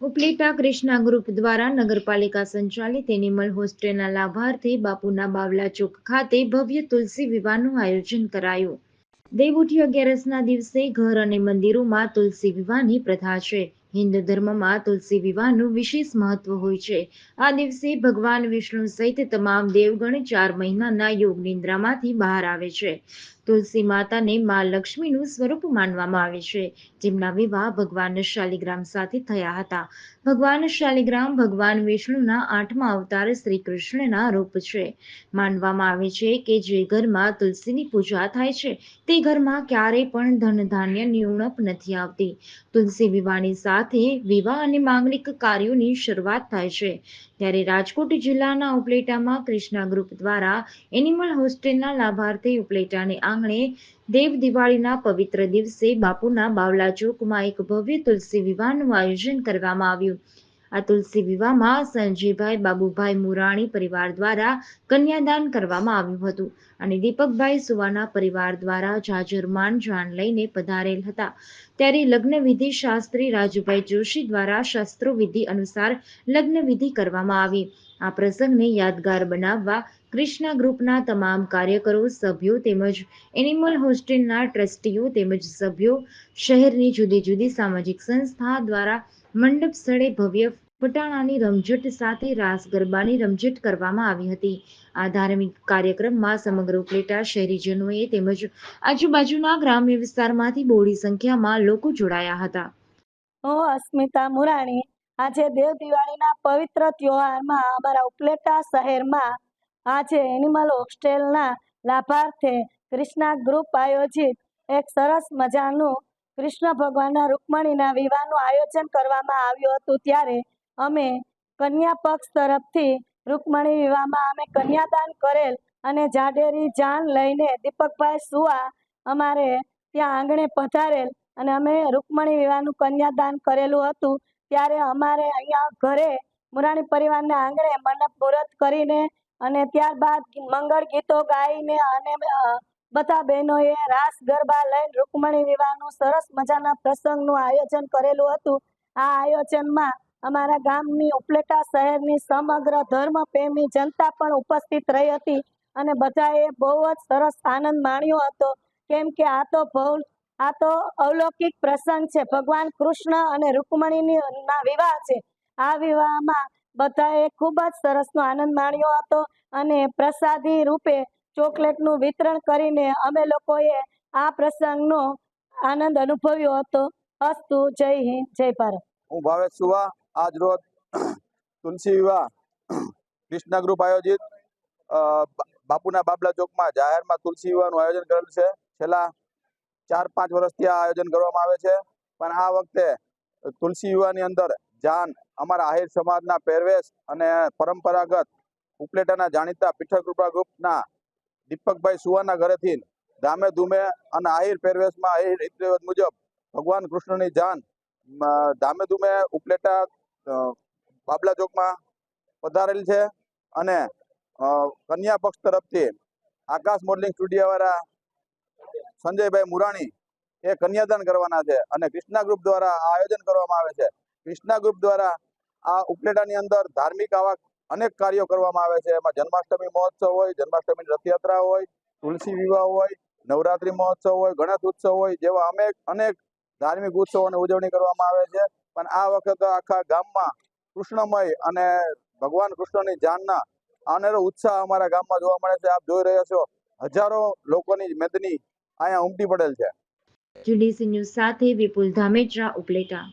Upleta Krishna group દ્વારા નગરપાલિકા સંચાલિત એનિમલ હોસ્ટેલના લાભાર્થે બાપુના બાવલા ચોક ખાતે ભવ્ય તુલસી વિવાહનું આયોજન કરાયું. દેવઉઠી અગિયારસના દિવસે ઘર અને મંદિરોમાં તુલસી વિવાહની પ્રથા છે. હિન્દુ ધર્મમાં તુલસી વિવાહનું વિશેષ મહત્વ હોય છે. આ દિવસે ભગવાન વિષ્ણુ સહિત તમામ દેવગણ ચાર મહિનાના યોગ નિંદ્રામાંથી બહાર આવે છે. તુલસી માતાને મા લક્ષ્મીનું સ્વરૂપ માનવામાં આવે છે. જેમના વિવાહ ભગવાન શાલિગ્રામ સાથે થયા હતા. ભગવાન શાલિગ્રામ ભગવાન વિષ્ણુના આઠમા અવતાર શ્રી કૃષ્ણના રૂપ છે. માનવામાં આવે છે કે જે ઘરમાં તુલસીની પૂજા થાય છે, તે ઘરમાં ક્યારેય પણ ધન ધાન્યની ઉણપ નથી આવતી. તુલસી વિવાહની સાથે વિવાહ અને માંગલિક કાર્યોની શરૂઆત થાય છે. ત્યારે રાજકોટ જિલ્લાના ઉપલેટામાં કૃષ્ણા ગ્રુપ દ્વારા એનિમલ હોસ્ટેલના લાભાર્થી ઉપલેટાને આંગણે દેવ દિવાળીના પવિત્ર દિવસે બાપુના બાવલા ચોકમાં એક ભવ્ય તુલસી વિવાહનું આયોજન કરવામાં આવ્યું. આ તુલસી વિવાહમાં સંજયભાઈ, બાબુભાઈ મુરાણી પરિવાર દ્વારા કન્યાદાન કરવામાં આવ્યું હતું અને દીપકભાઈ સુવાના પરિવાર દ્વારા જાજરમાન જાન લઈને પધારેલ હતા. ત્યારે લગ્નવિધિ શાસ્ત્રી રાજુભાઈ જોશી દ્વારા શાસ્ત્રો વિધિ અનુસાર લગ્ન વિધિ કરવામાં આવી. આ પ્રસંગને યાદગાર બનાવવા કૃષ્ણા ગ્રુપના તમામ કાર્યકરો, સભ્યો તેમજ એનિમલ હોસ્ટેલના ટ્રસ્ટીઓ તેમજ સભ્યો શહેરની જુદી જુદી સામાજિક સંસ્થા દ્વારા મંડપ સ્થળે ભવ્ય ફટાણાની રમઝટ સાથે રાસ ગરબાની રમઝટ કરવામાં આવી હતી. આ ધાર્મિક કાર્યક્રમમાં સમગ્ર ઉપલેટા શહેરીજનોએ તેમજ આજુબાજુના ગ્રામ્ય વિસ્તારમાંથી બોડી સંખ્યામાં લોકો જોડાયા હતા. ઓ અસ્મિતા મુરાણી આજે દેવ દિવાળીના પવિત્ર તહેવારમાં અમારા ઉપલેટા શહેરમાં આજે એનિમલ હોસ્ટેલના લાભાર્થે કૃષ્ણા ગ્રુપ આયોજિત એક સરસ મજાનું કૃષ્ણ ભગવાનના રૂકમણીના વિવાહનું આયોજન કરવામાં આવ્યું હતું. ત્યારે અમે કન્યા પક્ષ તરફથી રૂકમણી વિવાહમાં અમે કન્યાદાન કરેલ અને જાડેરી જાન લઈને દીપકભાઈ સુવા અમારે ત્યાં આંગણે પધારેલ અને અમે રૂકમણી વિવાહનું કન્યાદાન કરેલું હતું. ત્યારે અમારે અહીંયા ઘરે મુરાણી પરિવારના આંગણે મંડપ મુહૂર્ત કરીને અને ત્યારબાદ મંગળ ગીતો ગાઈને અને બધા બહેનોએ રાસ, ગરબા લઈને રૂકમણી વિવાહનું સરસ મજાના પ્રસંગનું આયોજન કરેલું હતું. આ આયોજનમાં અમારા ગામની ઉપલેટા શહેરની સમગ્ર ધર્મ પ્રેમી જનતા પણ ઉપસ્થિત રહી હતી અને બધાએ બહુ જ સરસ આનંદ માણ્યો હતો. કેમ કે આ તો ભવ આ તો અવલૌકિક પ્રસંગ છે. ભગવાન કૃષ્ણ અને રૂકમણીની વિવાહ છે. આ વિવાહમાં બધાએ ખૂબ જ સરસનો આનંદ માણ્યો હતો અને પ્રસાદી રૂપે ચોકલેટનું વિતરણ કરીને અમે લોકોએ આ પ્રસંગનો આનંદ અનુભવ્યો હતો. અસ્તુ, જય હિન્દ, જય ભારત. હું ભાવેશ સુવા, આજ રોજ તુલસી વિવાહ કૃષ્ણ ગ્રુપ આયોજિત બાપુના બાબલા ચોકમાં જાહેરમાં તુલસી વિવાહનું આયોજન કરેલું છે. છેલ્લા ચાર પાંચ વર્ષથી આ આયોજન કરવામાં આવે છે. પણ આ વખતે તુલસી યુવાની અંદર જાન અમારા આહિર સમાજના પહેરવેશ અને પરંપરાગત ઉપલેટાના જાણીતા પીઠકૃપા ગ્રુપના દીપકભાઈ સુવાના ઘરેથી ધામે ધૂમે અને આહિર પહેરવેશમાં આહિર રીતરિવાજ મુજબ ભગવાન કૃષ્ણની જાન ધામે ધૂમે ઉપલેટા બાબલા ચોકમાં પધારેલ છે. અને કન્યા પક્ષ તરફથી આકાશ મોડલિંગ સ્ટુડિયો વાળા સંજયભાઈ મુરાણી એ કન્યાદાન કરવાના છે અને કૃષ્ણા ગ્રુપ દ્વારા આ આયોજન કરવામાં આવે છે. કૃષ્ણા ગ્રુપ દ્વારા આ ઉપલેટાની અંદર ધાર્મિક આવા અનેક કાર્યો કરવામાં આવે છે. એમાં જન્માષ્ટમી મહોત્સવ હોય, જન્માષ્ટમીની રથયાત્રા હોય, તુલસી વિવાહ હોય, નવરાત્રી મહોત્સવ હોય, ગણેશ ઉત્સવ હોય જેવા અનેક અનેક ધાર્મિક ઉત્સવોની ઉજવણી કરવામાં આવે છે. પણ આ વખતે આખા ગામમાં કૃષ્ણમય અને ભગવાન કૃષ્ણની જાનના અનેરો ઉત્સાહ અમારા ગામમાં જોવા મળે છે. આપ જોઈ રહ્યા છો હજારો લોકોની મેદની અહીંયા ઉમટી પડેલ છે. જીડીસી ન્યૂઝ સાથે વિપુલ ધામેચરા ઉપલેટા.